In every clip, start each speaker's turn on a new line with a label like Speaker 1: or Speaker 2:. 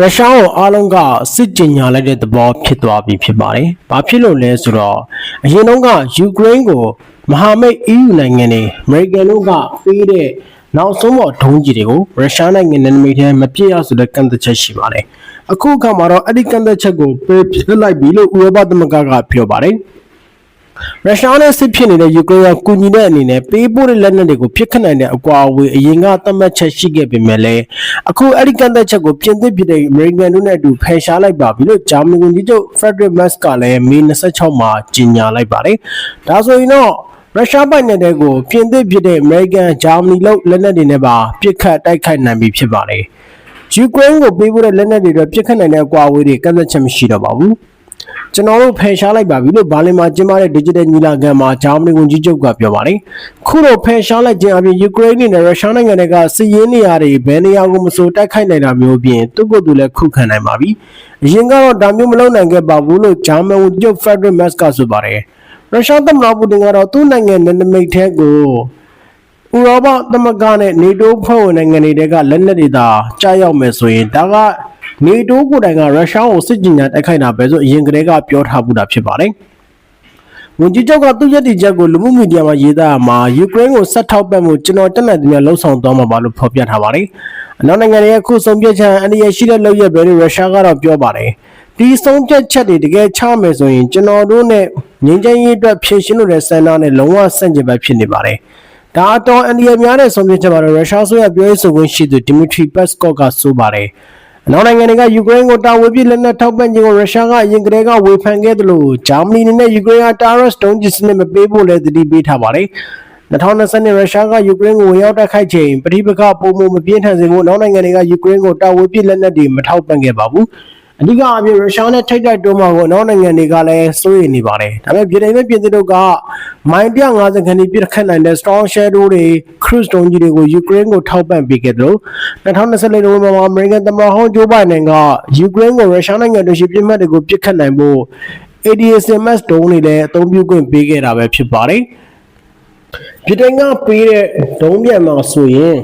Speaker 1: ရုရှားကိုအားလုံးကစစ်ကြင်ညာလိုက်တဲ့သဘောဖြစ်သွားပြီဖြစ်ပါတယ်။ဘာဖြစ်လို့လဲဆိုတော့အရင်တုန်းကယူကရိန်းကိုမဟာမိတ် EU နိုင်ငံတွေအမေရိကန်တို့ကပေးတဲ့နောက်ဆုံးပေါ်ဒုံးကြီးတွေကိုရုရှားနိုင်ငံနယ်နိမိတ်ထဲမပြည့်ရဆိုတဲ့ကန့်သက်ချက်ရှိပါတယ်။အခုအခါမှာတော့အဲ့ဒီကန့်သက်ချက်ကိုပယ်ဖျက်လိုက်ပြီလို့ဥရောပသမဂ္ဂကပြောပါတယ်။ ရုရှားနဲ့စစ်ဖြစ်နေတဲ့ယူကရိန်းကကူညီတဲ့အနေနဲ့ပေးပို့တဲ့လက်နက်တွေကိုဖျက်ခတ်နိုင်တဲ့အကွာအဝေးအရင်ကသတ်မှတ်ချက်ရှိခဲ့ပေမဲ့လည်းအခုအဲ့ဒီကန့်သက်ချက်ကိုပြင်သစ်ပြည်တဲ့အမေရိကန်တို့နဲ့အတူဖယ်ရှားလိုက်ပါပြီလို့ဂျာမနီဝန်ကြီးချုပ်ဖရက်ဒရစ်မတ်စ်ကလည်းမေ26မှာကြေညာလိုက်ပါတယ်။ဒါဆိုရင်တော့ရုရှားပိုင်နယ်တဲ့ကိုပြင်သစ်ပြည်တဲ့အမေရိကန်ဂျာမနီလို့လက်နက်တွေနဲ့ပါပစ်ခတ်တိုက်ခိုက်နိုင်ပြီဖြစ်ပါတယ်။ယူကရိန်းကိုပေးပို့တဲ့လက်နက်တွေတော့ပစ်ခတ်နိုင်တဲ့အကွာအဝေးတွေကန့်သက်ချက်မရှိတော့ပါဘူး။ ကျွန်တော်တို့ဖယ်ရှားလိုက်ပါပြီလို့ဘာလင်မှာကျင်းပတဲ့ digital ညီလာခံမှာဂျာမနီဝန်ကြီးချုပ်ကပြောပါတယ်။ခုတော့ဖယ်ရှားလိုက်ခြင်းအပြင်ယူကရိန်းနဲ့ရုရှားနိုင်ငံတွေကစစ်ရေးနေရာတွေဘယ်နေရာကိုမဆိုတိုက်ခိုက်နိုင်တာမျိုးပြင်သူ့ကိုယ်သူလည်းခုခံနိုင်ပါပြီ။အရင်ကတော့ဒါမျိုးမလုပ်နိုင်ခဲ့ပါဘူးလို့ဂျာမန်ဝန်ကြီးချုပ်ဖရက်ဒရစ်မတ်စ်ကဆိုပါတယ်။ရုရှားသမ္မတပူတင်ကတော့သူ့နိုင်ငံနယ်နိမိတ်ထဲကို ဥရောပသမဂ္ဂနဲ့နေတိုးဖွဲ့ဝင်နိုင်ငံတွေကလက်နက်တွေသာကြားရောက်မယ်ဆိုရင်ဒါကနေတိုးကိုယ်တိုင်ကရုရှားကိုစစ်ကြင်ညာတိုက်ခိုက်တာပဲဆိုအရင်ကတည်းကပြောထားမှုတာဖြစ်ပါတယ်။ဝန်ကြီးချုပ်ကသူ့ရည်တည်ချက်ကိုလူမှုမီဒီယာမှာရေးသားမှာယူကရိန်းကိုဆက်ထောက်ပံ့မှုကျွန်တော်တက်နိုင်တဲ့လှုံ့ဆော်သွားမှာပါလို့ဖော်ပြထားပါတယ်။အနောက်နိုင်ငံတွေရဲ့ခုဆုံးဖြတ်ချက်အန္တရာယ်ရှိတဲ့လုပ်ရက်ပဲလို့ရုရှားကတော့ပြောပါတယ်။ဒီဆုံးဖြတ်ချက်တွေတကယ်ချမယ်ဆိုရင်ကျွန်တော်တို့နဲ့ငြိမ်းချမ်းရေးအတွက်ဖြည့်ရှင်းလို့တဲ့ဆန္ဒနဲ့လုံးဝဆန့်ကျင်ဘက်ဖြစ်နေပါတယ်။ ဒါအတော်အန္တရာယ်များတဲ့ဆုံးဖြတ်ချက်ပါတော့ရုရှားဆိုရပြောရေးဆိုခွင့်ရှိသူဒီမီထရီပက်စကော့ကဆိုပါတယ်။အနောက်နိုင်ငံတွေကယူကရိန်းကိုတာဝန်ပြလက်နက်ထောက်ပံ့ခြင်းကိုရုရှားကအရင်ကတည်းကဝေဖန်ခဲ့တယ်လို့ဂျာမနီနဲ့ယူကရိန်းကတာရက်စ်တုံးဂျစ်စနစ်မပေးဖို့လည်းတတိပေးထားပါတယ်။2020ရုရှားကယူကရိန်းကိုဝင်ရောက်တိုက်ခိုက်ချိန်ပဋိပက္ခပုံမမပြင်းထန်စေဖို့နောက်နိုင်ငံတွေကယူကရိန်းကိုတာဝန်ပြလက်နက်တွေမထောက်ပံ့ခဲ့ပါဘူး။ အဓိကအပြင်ရုရှားနဲ့ထိတ်တိုက်တွန်းမှာကိုနောက်နိုင်ငံတွေကလည်းစိုးရိမ်နေပါတယ်။ဒါပေမဲ့ပြည်ထောင်စုပြည်သူတို့ကမိုင်150ခန်းပြစ်ခတ်နိုင်တဲ့ Storm Shadow တွေ Cruise တုံးကြီးတွေကိုယူကရိန်းကိုထောက်ပံ့ပေးခဲ့တယ်လို့2024နိုဝင်ဘာမှာအမေရိကန်သမ္မတဟောင်းဂျိုးဘိုင်ဒန်ကယူကရိန်းကိုရုရှားနိုင်ငံတို့ရှိပြစ်မှတ်တွေကိုပြစ်ခတ်နိုင်ဖို့ ADSMS တုံးတွေလည်းအသုံးပြုခွင့်ပေးခဲ့တာပဲဖြစ်ပါတယ်။ပြည်တိုင်ကပေးတဲ့ဒုံးပြန်မှာဆိုရင်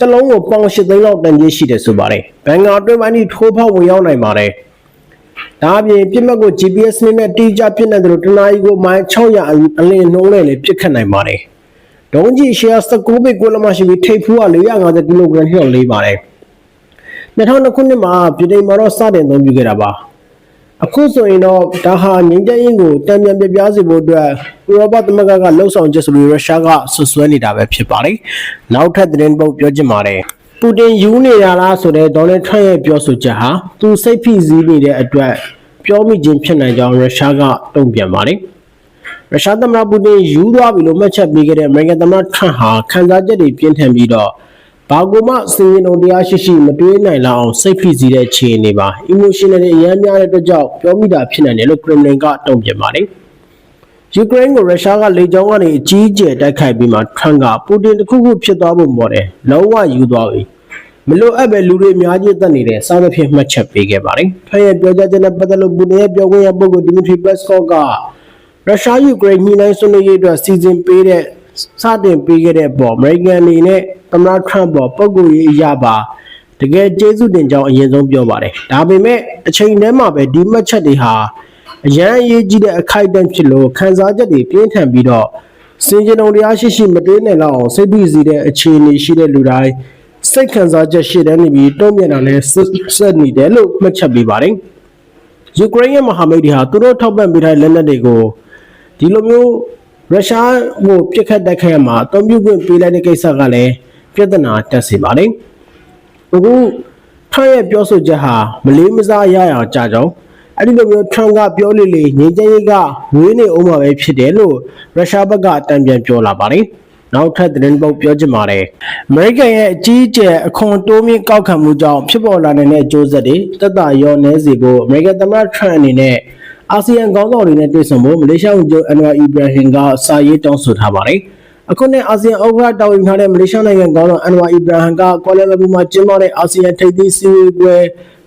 Speaker 1: တလုံးကိုပေါင်၈သိန်းလောက်တန်ကြီးရှိတယ်ဆိုပါတယ်။ဘန်ကာအတွင်းပိုင်းထိထိုးဖောက်ဝင်ရောက်နိုင်ပါတယ်။ဒါအပြင်ပြစ်မှတ်ကို GPS နဲ့တိကျပြစ်နေတယ်လို့တနားရီကိုမိုင်600အလင်းနှုံးနဲ့လည်းပြစ်ခတ်နိုင်ပါတယ်။ဒုံးကြီးရှယ်19ဘိတ်ကိုလမရှိပြီးထိပ်ဖူးက450ကီလိုဂရမ်ထိတော့လေးပါတယ်။2000ခုနှစ်မှာပြည်တိုင်မှာတော့စတင်အသုံးပြုခဲ့တာပါ။ အခုဆိုရင်တော့ဒါဟာငင်းကြရင်ကိုတံပြန်ပြပြစေဖို့အတွက်ဥရောပသမဂ္ဂကလှုံ့ဆော်ချက်ဆိုပြီးရုရှားကဆွဆွဲနေတာပဲဖြစ်ပါတယ်။နောက်ထပ်သတင်းပုတ်ပြောချင်ပါတယ်။ပူတင်ယူနေတာလားဆိုတဲ့ဒေါ်နယ်ထရန့်ရဲ့ပြောဆိုချက်ဟာသူစိတ်ဖိစီးနေတဲ့အတွက်ပြောမိခြင်းဖြစ်နိုင်ကြောင်းရုရှားကတုံ့ပြန်ပါတယ်။ရုရှားသမ္မတပူတင်ယူသွားပြီလို့မှတ်ချက်ပေးခဲ့တဲ့အမေရိကန်သမ္မတထရန့်ဟာခံစားချက်တွေပြင်းထန်ပြီးတော့ ဘာကူမှစင်ရင်ုံတရားရှိရှိမတွေးနိုင်လောက်အောင်စိတ်ဖိစီးတဲ့ခြေအနေပါ emotional တွေအများများတဲ့အတွက်ကြောင့်ပြောမိတာဖြစ်နိုင်တယ်လို့ Kremlin ကတုံ့ပြန်ပါတယ်ယူကရိန်းကိုရုရှားကလေကြောင်းကနေအကြီးအကျယ်တိုက်ခိုက်ပြီးမှထရန့်ကပူတင်တစ်ခုခုဖြစ်သွားဖို့ပေါ်တယ်လုံးဝယူသွားပြီမလိုအပ်ပဲလူတွေအများကြီးတက်နေတဲ့စောင့်သဖြင့်မှတ်ချက်ပေးခဲ့ပါတယ်ထရန့်ရဲ့ပြောကြားချက်နဲ့ပတ်သက်လို့ပူတင်ရဲ့ပြောခွင့်ရပုဂ္ဂိုလ်ဒီမီထရီပက်စကော့ကရုရှားယူကရိန်းညှိနှိုင်းဆွေးနွေးရေးအတွက်စီစဉ်ပေးတဲ့ စတင်ပေးခဲ့တဲ့ပေါ်အမေရိကန်အနေနဲ့သမ္မတထရန့်ပေါ်ပုံကိုယ်ရေးအရာပါတကယ်ကျေးဇူးတင်ကြောင်းအရင်ဆုံးပြောပါတယ်။ဒါပေမဲ့တစ်ချိန်တည်းမှာပဲဒီမှတ်ချက်တွေဟာအရန်အရေးကြီးတဲ့အခိုက်အတန့်ဖြစ်လို့ခန်းစားချက်တွေပြင်းထန်ပြီးတော့စင်ကြုံတရားရှိရှိမတွေးနိုင်လောက်အောင်စိတ်ဖိစီးတဲ့အခြေအနေရှိတဲ့လူတိုင်းစိတ်ခံစားချက်ရှိတဲ့နေပြီးတုံ့ပြန်တာနဲ့ဆက်နေတယ်လို့မှတ်ချက်ပေးပါတယ်။ယူကရိန်းရဲ့မဟာမိတ်တွေဟာသူတို့ထောက်ပံ့ပေးထားတဲ့လက်နက်တွေကိုဒီလိုမျိုး ရုရှားကိုပြစ်ခတ်တိုက်ခိုက်ရမှာအသုံးပြုခွင့်ပေးလိုက်တဲ့ကိစ္စကလည်းပြဿနာတက်စေပါတယ်။အခုထရန့်ရဲ့ပြောဆိုချက်ဟာမလေးမစားရရအောင်ကြကြောင်းအဲ့ဒီလိုမျိုးထရန့်ကပြောလေလေငြိမ်းချမ်းရေးကဝေးနေအောင်မှာပဲဖြစ်တယ်လို့ရုရှားဘက်ကအတံပြန်ပြောလာပါတယ်။နောက်ထပ်သတင်းပုတ်ပြောချင်ပါတယ်။အမေရိကန်ရဲ့အကြီးအကျယ်အခွန်တိုးမြင့်ကောက်ခံမှုကြောင့်ဖြစ်ပေါ်လာနိုင်တဲ့အကျိုးဆက်တွေတက်တာရောနေစေဖို့အမေရိကန်သမ္မတထရန့်အနေနဲ့ အာဆီယံခေါင်းဆောင်တွေနဲ့တွေ့ဆုံဖို့မလေးရှားဝန်ကြီးချုပ်အန်ဝါအီဘရာဟင်ကစာရေးတောင်းဆိုထားပါတယ်။အခုနဲ့အာဆီယံဥက္ကဋ္ဌတာဝန်ထားတဲ့မလေးရှားနိုင်ငံခေါင်းဆောင်အန်ဝါအီဘရာဟင်ကကွာလာလမ်ပူမှာကျင်းပတဲ့အာဆီယံထိပ်သီးစည်းဝေးပွဲ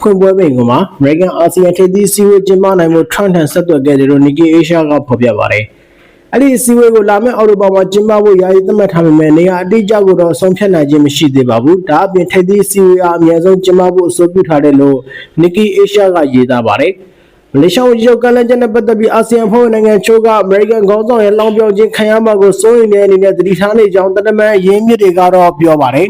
Speaker 1: ဖွင့်ပွဲပင်ကမှာအမေရိကန်အာဆီယံထိပ်သီးစည်းဝေးကျင်းပနိုင်မှုထရန့်ထန်ဆက်သွယ်ခဲ့တယ်လို့ Nikkei Asia ကဖော်ပြပါတယ်။အဲ့ဒီအစည်းအဝေးကိုလာမယ့်အောက်တိုဘာမှာကျင်းပဖို့ယာယီသတ်မှတ်ထားပေမဲ့နေရာအတိအကျကိုတော့ဆုံးဖြတ်နိုင်ခြင်းမရှိသေးပါဘူးဒါအပြင်ထိပ်သီးအစည်းအဝေးအားအများဆုံးကျင်းပဖို့အဆိုပြုထားတယ်လို့ Nikki Asia ကရေးသားပါတယ် မလေးရှားဝန်ကြီးချုပ်ကလန်ကျန်တဲ့ပတ်သက်ပြီးအာဆီယံဖွဲ့ဝင်နိုင်ငံချို့ကအမေရိကန်ခေါင်းဆောင်ရဲ့လောင်ပြောင်ခြင်းခံရမှာကိုစိုးရိမ်တဲ့အနေနဲ့သတိထားနေကြောင်းတနမန်ရင်းမြစ်တွေကတော့ပြောပါတယ်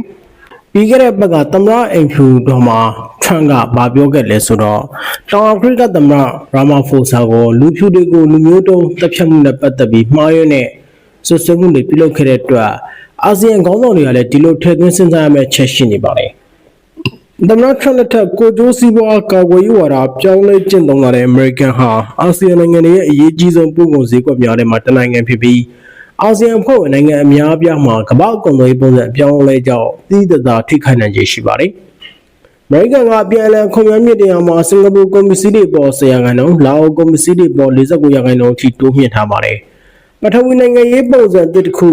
Speaker 1: ပြီးခဲ့တဲ့ဘက်ကသမ္မတအိမ်ဖြူတော်မှာထရန့်ကဗာပြောခဲ့လဲဆိုတော့တောင်အာဖရိကသမ္မတရာမာဖိုဆာကိုလူဖြူတွေကိုလူမျိုးတုံးတပ်ဖြတ်မှုနဲ့ပတ်သက်ပြီးမှားယွင်းတဲ့ဆွဆွဲမှုတွေပြုလုပ်ခဲ့တဲ့အတွက်အာဆီယံခေါင်းဆောင်တွေကလည်းဒီလိုထည့်သွင်းစဉ်းစားရမယ့်ချက်ရှိနေပါတယ်။ သမ္မတထရန့်လက်ထက်ကိုကျိုးစီးပွားကာကွယ်ရေးဝါဒပြောင်းလဲကျင့်သုံးလာတဲ့အမေရိကန်ဟာအာဆီယံနိုင်ငံတွေရဲ့အရေးကြီးဆုံးပုံကုန်ဈေးကွက်များထဲမှာတစ်နိုင်ငံဖြစ်ပြီးအာဆီယံဖွဲ့ဝင်နိုင်ငံအများအပြားမှာကမ္ဘာ့ကုန်သွယ်ရေးပုံစံအပြောင်းအလဲကြောင့်တည်တသာထိခိုက်နိုင်ခြေရှိပါတယ်။အမေရိကန်ကပြန်လည်ခုံရမြင့်တရားမှာစင်ကာပူကွန်မစီတွေပေါ်10ရာခိုင်နှုန်းလာအိုကွန်မစီတွေပေါ်49ရာခိုင်နှုန်းအထိတိုးမြင့်ထားပါတယ်။ပထဝီနိုင်ငံရေးပုံစံတစ်ခု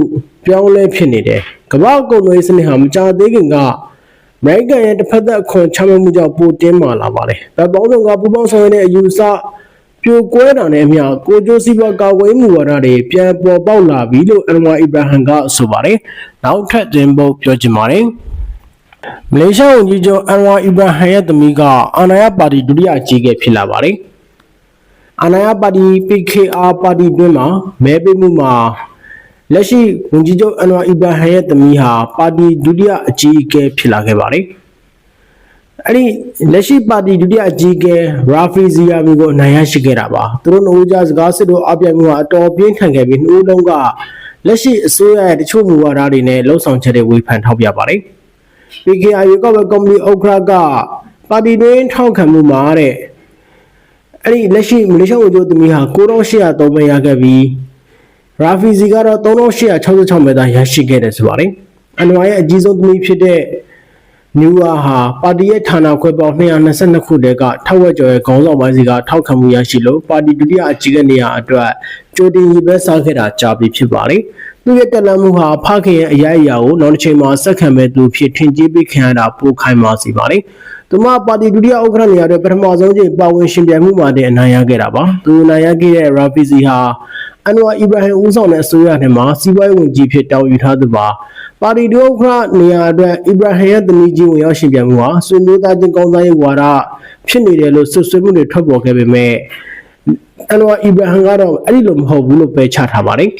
Speaker 1: ပြောင်းလဲဖြစ်နေတယ်။ကမ္ဘာ့ကုန်သွယ်ရေးစနစ်ဟာမကြာသေးခင်က အမေရိကန်ရဲ့တစ်ဖက်သက်အခွန်ချမှတ်မှုကြောင့်ပိုတင်းမာလာပါတယ်။ဗတ်ပေါင်းဆောင်ကပူပေါင်းဆောင်ရတဲ့အယူအဆပြိုကွဲတာနဲ့အမျှကိုကျိုးစီးပွားကာကွယ်မှုဝါဒတွေပြန်ပေါ်ပေါက်လာပြီလို့အန်ဝါအီဗရာဟမ်ကဆိုပါတယ်။နောက်ထပ်တင်ဖို့ပြောချင်ပါတယ်။မလေးရှားဝန်ကြီးချုပ်အန်ဝါအီဗရာဟမ်ရဲ့သမီးကအာဏာရပါတီဒုတိယအကြီးအကဲဖြစ်လာပါတယ်။အာဏာရပါတီ PKR ပါတီတွင်းမှာမဲပေးမှုမှာ လက်ရှိဝန်ကြီးချုပ်အန်ဝါအီဗရာဟမ်ရဲ့သမီးဟာပါတီဒုတိယအကြီးအကဲဖြစ်လာခဲ့ပါတယ်။အဲ့ဒီလက်ရှိပါတီဒုတိယအကြီးအကဲရာဖီဇီယာမီကိုအနိုင်ရရှိခဲ့တာပါ။သူတို့နှစ်ဦးကြားစကားစစ်တို့အပြိုင်မှုဟာအတော်ပြင်းထန်ခဲ့ပြီးနှစ်ဦးလုံးကလက်ရှိအစိုးရရဲ့တချို့မူဝါဒတွေနဲ့လှုံ့ဆော်ချက်တွေဝေဖန်ထောက်ပြပါတယ်။ PKR ရွေးကောက်ပွဲကော်မတီဥက္ကဋ္ဌကပါတီတွင်ထောက်ခံမှုမှာတဲ့အဲ့ဒီလက်ရှိမလေးရှားဝန်ကြီးချုပ်သမီးဟာ9803ပဲရခဲ့ပြီး ရာဖီဇီကတော့3866မဲသားရရှိခဲ့တယ်ဆိုပါတယ်။အန်ဝါရဲ့အကြီးဆုံးသမီးဖြစ်တဲ့နူဝါဟာပါတီရဲ့ဌာနခွဲပေါင်း222ခုတည်းကထောက်ဝက်ကျော်ရဲ့ခေါင်းဆောင်ပိုင်းစီကထောက်ခံမှုရရှိလို့ပါတီဒုတိယအကြီးကနေရာအတွက် ကြိုတင်ရည်ပဲစားခဲ့တာကြာပြီဖြစ်ပါတယ်။သူ့ရဲ့တက်လန့်မှုဟာဖခင်ရဲ့အရာအရာကိုနောက်တစ်ချိန်မှာစက္ကန့်မဲ့သူဖြစ်ထင်ကြီးပြီးခံရတာပိုခိုင်မာစေပါတယ်။သူမပါတီဒုတိယဥက္ကဋ္ဌနေရာအတွက်ပထမဆုံးချိန်ပါဝင်ရှင်ပြိုင်မှုမှာတင်အနိုင်ရခဲ့တာပါ။သူအနိုင်ရခဲ့တဲ့ရာဖီဇီဟာအန်ဝါအီဗရာဟင်ဦးဆောင်တဲ့အစိုးရထဲမှာစီးပွားရေးဝန်ကြီးဖြစ်တောင်းယူထားသူပါပါတီဒုဥက္ကဋ္ဌနေရာအတွက်အီဗရာဟင်ရဲ့သမီးကြီးဝင်ရောက်ရှင်ပြိုင်မှုဟာဆွေမျိုးသားချင်းကောင်းစားရေးဝါဒဖြစ်နေတယ်လို့ဆွဆွေးမှုတွေထွက်ပေါ်ခဲ့ပေမဲ့ အန်ဝါအီဗရာဟင်ကတော့အဲ့ဒီလိုမဟုတ်ဘူးလို့ပယ်ချထားပါတယ်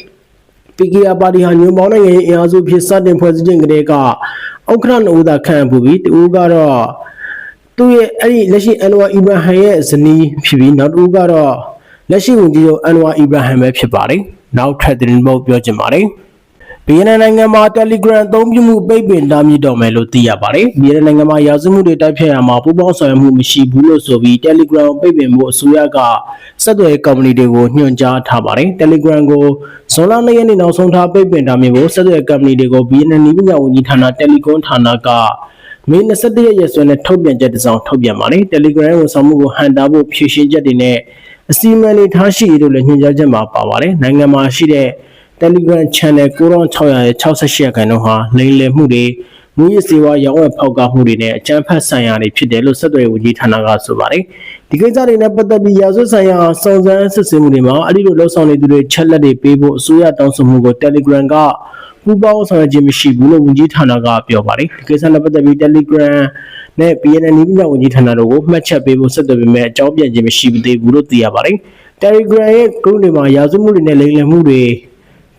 Speaker 1: ပီကီယာပါတီဟာညွန်ပေါင်းနိုင်ငံရဲ့အင်အားစုဖြစ်စတင်ဖွဲ့စည်းခြင်းကလေးကဥက္ကဋ္ဌနှုတ်သာခန့်ပူပြီးတူကတော့သူ့ရဲ့အဲ့ဒီလက်ရှိအန်ဝါအီဗရာဟင်ရဲ့ဇနီးဖြစ်ပြီးနောက်တူကတော့လက်ရှိဝန်ကြီးချုပ်အန်ဝါအီဗရာဟမ်ပဲဖြစ်ပါတယ်။နောက်ထပ်သတင်းပုတ်ပြောချင်ပါတယ်။ ဗီယက်နမ်နိုင်ငံမှာ Telegram အသုံးပြုမှုပိတ်ပင်တားမြစ်တော့မယ်လို့သိရပါတယ်။ဗီယက်နမ်နိုင်ငံမှာရာဇဝမှုတွေတိုက်ဖျက်ရမှာပူးပေါင်းဆောင်ရွက်မှုမရှိဘူးလို့ဆိုပြီး Telegram ကိုပိတ်ပင်ဖို့အစိုးရကစက်သွယ်ရေးကုမ္ပဏီတွေကိုညွှန်ကြားထားပါတယ်။ Telegram ကိုဇွန်လ၂ရက်နေ့နောက်ဆုံးထားပိတ်ပင်တားမြစ်ဖို့စက်သွယ်ရေးကုမ္ပဏီတွေကိုဗီယက်နမ်နည်းပညာဝန်ကြီးဌာန Telecom ဌာနကမေ21ရက်ရက်စွဲနဲ့ထုတ်ပြန်ချက်တစ်စောင်ထုတ်ပြန်ပါတယ်။ Telegram ဝန်ဆောင်မှုကိုဟန်တာဖို့ဖြည့်ရှင်းချက်တွေနဲ့အစီအမံတွေထားရှိရလို့လည်းညွှန်ကြားချက်မှာပါပါတယ်။နိုင်ငံမှာရှိတဲ့ Telegram Channel 9600ရဲ့68ရာခိုင်နှုန်းဟာလိမ်လည်မှုတွေမူရစ်စေဝါရောင်းဝယ်ဖောက်ကားမှုတွေနဲ့အကြမ်းဖက်ဆိုင်ရာတွေဖြစ်တယ်လို့ဆက်သွယ်ရေးဝန်ကြီးဌာနကဆိုပါတယ်။ဒီကိစ္စတွေနဲ့ပတ်သက်ပြီးရာဇဝတ်ဆိုင်ရာစုံစမ်းစစ်ဆေးမှုတွေမှာအဲ့ဒီလိုလှုပ်ဆောင်နေသူတွေချက်လက်တွေပေးဖို့အစိုးရတောင်းဆိုမှုကို Telegram ကပူပေါင်းဆောင်ရွက်ခြင်းမရှိဘူးလို့ဝန်ကြီးဌာနကပြောပါတယ်။ဒီကိစ္စနဲ့ပတ်သက်ပြီး Telegram နဲ့ BNN နည်းပညာဝန်ကြီးဌာနတို့ကိုမှတ်ချက်ပေးဖို့ဆက်သွယ်ပေမဲ့အကြောင်းပြန်ခြင်းမရှိသေးဘူးလို့သိရပါတယ်။ Telegram ရဲ့ group တွေမှာရာဇဝတ်မှုတွေနဲ့လိမ်လည်မှုတွေ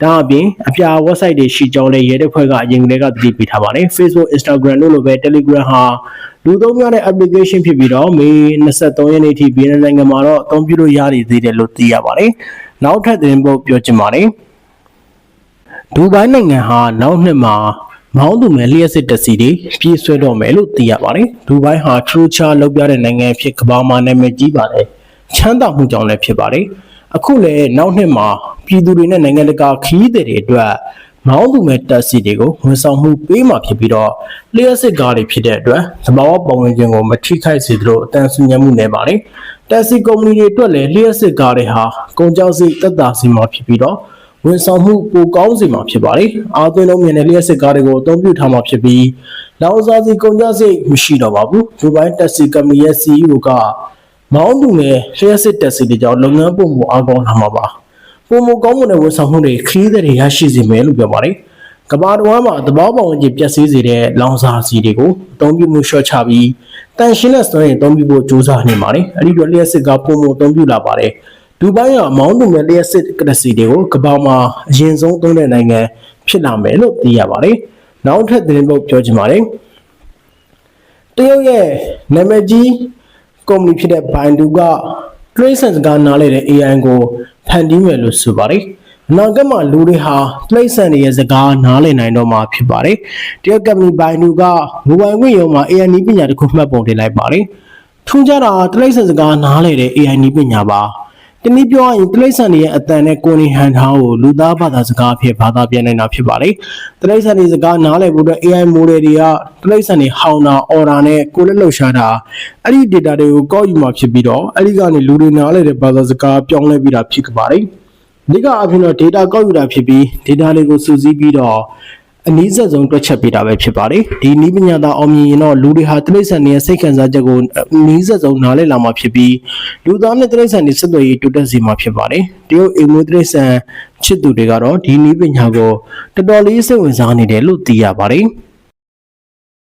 Speaker 1: ဒါအပြင်အပြာ website တွေရှိကြောင်းလည်းရဲတပ်ဖွဲ့ကအရင်ကတည်းကသတိပေးထားပါတယ်။ Facebook, Instagram တို့လိုပဲ Telegram ဟာလူသုံးများတဲ့ application ဖြစ်ပြီးတော့မေ23ရက်နေ့အထိဗီယက်နမ်နိုင်ငံမှာတော့အသုံးပြုလို့ရည်သေးတယ်လို့သိရပါတယ်။နောက်ထပ်သတင်းပုတ်ပြောချင်ပါတယ်။ဒူဘိုင်းနိုင်ငံဟာနောက်နှစ်မှာမောင်းသူမဲ့လျှက်စစ်တစီတွေပြေးဆွဲတော့မယ်လို့သိရပါတယ်။ဒူဘိုင်းဟာထရူချာလောက်ပြတဲ့နိုင်ငံဖြစ်ကမ္ဘာမှာနာမည်ကြီးပါတယ်။ချမ်းသာမှုကြောင့်လည်းဖြစ်ပါတယ်။ အခုလည်းနောက်နှစ်မှာပြည်သူတွေနဲ့နိုင်ငံတကာခီးသည်တွေအတွက်မောင်းသူမဲ့တက်စီတွေကိုဝန်ဆောင်မှုပေးမှာဖြစ်ပြီးတော့လျှက်စစ်ကားတွေဖြစ်တဲ့အတွက်သဘာဝပတ်ဝန်းကျင်ကိုမထိခိုက်စေသလိုအတန်ဆူညံမှုနေပါတယ်။တက်စီကုမ္ပဏီတွေအတွက်လည်းလျှက်စစ်ကားတွေဟာကုန်ကျစရိတ်သက်သာစေမှာဖြစ်ပြီးတော့ဝန်ဆောင်မှုပိုကောင်းစေမှာဖြစ်ပါတယ်။အာသွင်းလုံးမြင်တဲ့လျှက်စစ်ကားတွေကိုအသုံးပြုထားမှာဖြစ်ပြီးလောက်စားစီကုန်ကျစရိတ်မရှိတော့ပါဘူး။ဒူဘိုင်းတက်စီကုမ္ပဏီရဲ့ CEO က မောင်းသူနဲ့လျှက်စစ်တက်စီတွေကြောင့်လုပ်ငန်းပုံမှုအားကောင်းလာမှာပါ။ပုံမကောင်းမွန်တဲ့ဝန်ဆောင်မှုတွေခရီးသည်တွေရရှိစေမယ်လို့ပြောပါတယ်ကမ္ဘာတော်မှာသဘောပေါက်ဝင်ပျက်စီးစေတဲ့လောင်စာစီတွေကိုအသုံးပြုမှုလျှော့ချပြီးတန်ရှင်းတဲ့စွမ်းရည်အသုံးပြုဖို့ကြိုးစားနေပါတယ်အဲ့ဒီတော့လျှက်စစ်ကပုံမအသုံးပြုလာပါတယ်ဒူဘိုင်းကအမောင်းသူမဲ့လျှက်စစ်ကရစီတွေကိုကမ္ဘာမှာအရင်ဆုံးသုံးတဲ့နိုင်ငံဖြစ်လာမယ်လို့သိရပါတယ်နောက်ထပ်သတင်းပုတ်ပြောချင်ပါတယ်တရုတ်ရဲ့နာမည်ကြီး ကုမ္ပဏီဖြစ်တဲ့ Baidu က Trace စကားနားလေတဲ့ AI ကိုဖန်တီးမယ်လို့ဆိုပါတယ်။အနာဂတ်မှာလူတွေဟာ Trace တွေရဲ့စကားနားလည်နိုင်တော့မှာဖြစ်ပါတယ်။တရုတ်ကုမ္ပဏီ Baidu ကမိုဘိုင်းဝင်ရုံမှာ AI နည်းပညာတစ်ခုမှတ်ပုံတင်လိုက်ပါတယ်။ထူးခြားတာ Trace စကားနားလေတဲ့ AI နည်းပညာပါ။ တနည်းပြောရရင်တိရစ္ဆာန်တွေရဲ့အတန်နဲ့ကိုယ်နေဟန်ထားကိုလူသားဘာသာစကားအဖြစ်ဘာသာပြန်နိုင်တာဖြစ်ပါတယ်။တိရစ္ဆာန်တွေစကားနားလည်ဖို့အတွက် AI model တွေကတိရစ္ဆာန်တွေဟောင်းတာ order နဲ့ကိုယ်လက်လှုပ်ရှားတာအဲ့ဒီ data တွေကိုကောက်ယူမှဖြစ်ပြီးတော့အဲ့ဒီကနေလူတွေနားလည်တဲ့ဘာသာစကားပြောင်းလဲပြီးတာဖြစ်ကြပါတယ်။ဒီကအပြင်တော့ data ကောက်ယူတာဖြစ်ပြီး data တွေကိုစုစည်းပြီးတော့ အနည်းဆက်ဆုံးတွက်ချက်ပေးတာပဲဖြစ်ပါတယ်ဒီနည်းပညာသားအောင်မြင်ရင်တော့လူတွေဟာတိရစ္ဆာန်တွေရဲ့စိတ်ခံစားချက်ကိုအနည်းဆက်ဆုံးနားလည်လာမှာဖြစ်ပြီးလူသားနဲ့တိရစ္ဆာန်တွေဆက်သွယ်ရေးတိုးတက်စေမှာဖြစ်ပါတယ်တရုတ်အိမ်မွေးတိရစ္ဆာန်ချစ်သူတွေကတော့ဒီနည်းပညာကိုတော်တော်လေးစိတ်ဝင်စားနေတယ်လို့သိရပါတယ်